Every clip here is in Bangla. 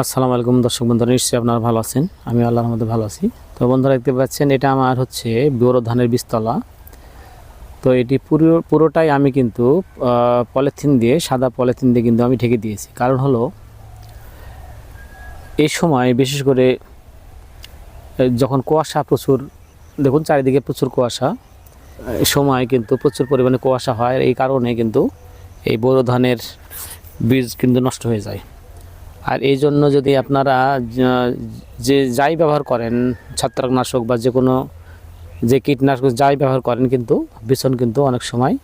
আসসালামু আলাইকুম দর্শক বন্ধুরা, নিশ্চয়ই আপনারা ভালো আছেন। আমি আল্লাহর মধ্যে ভালো আছি। তো বন্ধুরা, দেখতে পাচ্ছেন, এটা আমার হচ্ছে বোরো ধানের বীজতলা। তো এটি পুরো, পুরোটাই আমি কিন্তু পলিথিন দিয়ে, সাদা পলিথিন দিয়ে কিন্তু আমি ঢেকে দিয়েছি। কারণ হলো, এই সময় বিশেষ করে যখন কুয়াশা প্রচুর, দেখুন চারিদিকে প্রচুর কুয়াশা, এই সময় কিন্তু প্রচুর পরিমাণে কুয়াশা হয়। এই কারণে কিন্তু এই বোরো ধানের বীজ কিন্তু নষ্ট হয়ে যায়। আর এই জন্য যদি আপনারা যে যাই ব্যবহার করেন, ছত্রাকনাশক বা যে কোনো যে কীটনাশক যাই ব্যবহার করেন কিন্তু বিছন কিন্তু অনেক সময়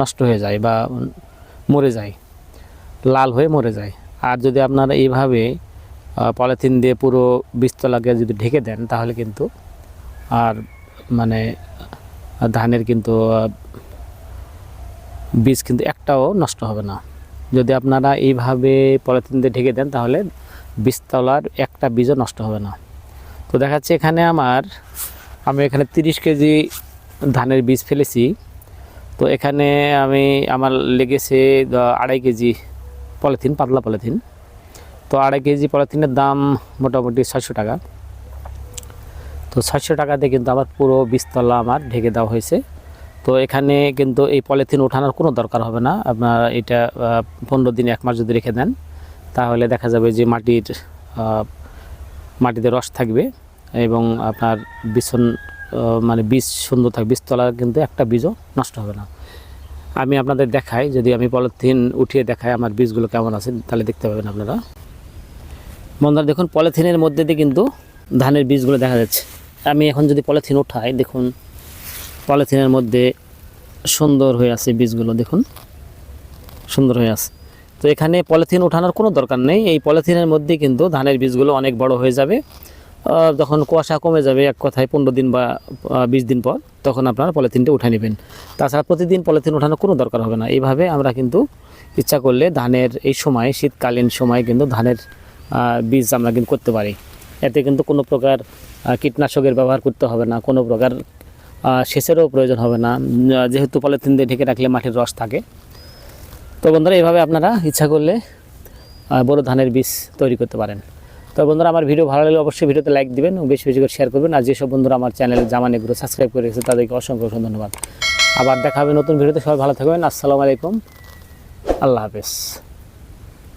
নষ্ট হয়ে যায় বা মরে যায়, লাল হয়ে মরে যায়। আর যদি আপনারা এইভাবে পলিথিন দিয়ে পুরো বীজতলাকে যদি ঢেকে দেন, তাহলে কিন্তু আর মানে ধানের কিন্তু বীজ কিন্তু একটাও নষ্ট হবে না। যদি আপনারা এইভাবে পলিথিন দিয়ে ঢেকে দেন, তাহলে বীজতলার একটা বীজও নষ্ট হবে না। তো দেখা যাচ্ছে এখানে আমার, আমি এখানে তিরিশ কেজি ধানের বীজ ফেলেছি। তো এখানে আমি আমার লেগেছে আড়াই কেজি পলিথিন, পাতলা পলিথিন। তো আড়াই কেজি পলিথিনের দাম মোটামুটি ছয়শো টাকা। তো ছয়শো টাকাতে কিন্তু আমার পুরো বীজতলা আমার ঢেকে দেওয়া হয়েছে। তো এখানে কিন্তু এই পলিথিন ওঠানোর কোনো দরকার হবে না। আপনার এটা পনেরো দিন, এক মাস যদি রেখে দেন, তাহলে দেখা যাবে যে মাটির মাটিতে রস থাকবে এবং আপনার বিছন মানে বীজ সুন্দর থাকবে। বীজতলা কিন্তু একটা বীজও নষ্ট হবে না। আমি আপনাদের দেখাই, যদি আমি পলিথিন উঠিয়ে দেখাই আমার বীজগুলো কেমন আছে, তাহলে দেখতে পাবেন আপনারা। বন্ধুরা, দেখুন, পলিথিনের মধ্যে দিয়ে কিন্তু ধানের বীজগুলো দেখা যাচ্ছে। আমি এখন যদি পলিথিন উঠাই, দেখুন পলিথিনের মধ্যে সুন্দর হয়ে আছে বীজগুলো, দেখুন। সুন্দর হয়ে আছে। তো এখানে পলিথিন ওঠানোর কোনো দরকার নেই। এই পলিথিনের মধ্যে কিন্তু ধানের বীজগুলো অনেক বড় হয়ে যাবে। যখন কুয়াশা কমে যাবে, এক কথায় পনেরো দিন বা বিশ দিন পর, তখন আপনারা পলিথিনটা উঠে নেবেন। তাছাড়া প্রতিদিন পলিথিন ওঠানোর কোনো দরকার হবে না। এইভাবে আমরা কিন্তু ইচ্ছা করলে ধানের এই সময়, শীতকালীন সময় কিন্তু ধানের বীজ আমরা কিন্তু করতে পারি। এতে কিন্তু কোনো প্রকার কীটনাশকের ব্যবহার করতে হবে না। কোনো প্রকার সেচেরও প্রয়োজন হবে না। যেহেতু পলিথিন দিয়ে ঢেকে রাখলে মাটির রস থাকে। তো বন্ধুরা, এইভাবে আপনারা ইচ্ছা করলে বড় ধানের বীজ তৈরি করতে পারেন। তো বন্ধুরা, আমার ভিডিও ভালো লাগলে অবশ্যই ভিডিওতে লাইক দিবেন এবং বেশি বেশি করে শেয়ার করবেন। আর যেসব বন্ধুরা আমার চ্যানেলে জামানিগুলো সাবস্ক্রাইব করে রেখেছে, তাদেরকে অসংখ্য অসংখ্য ধন্যবাদ। আবার দেখা হবে নতুন ভিডিওতে, সবাই ভালো থাকবেন। আসসালামু আলাইকুম। আল্লাহ হাফেজ।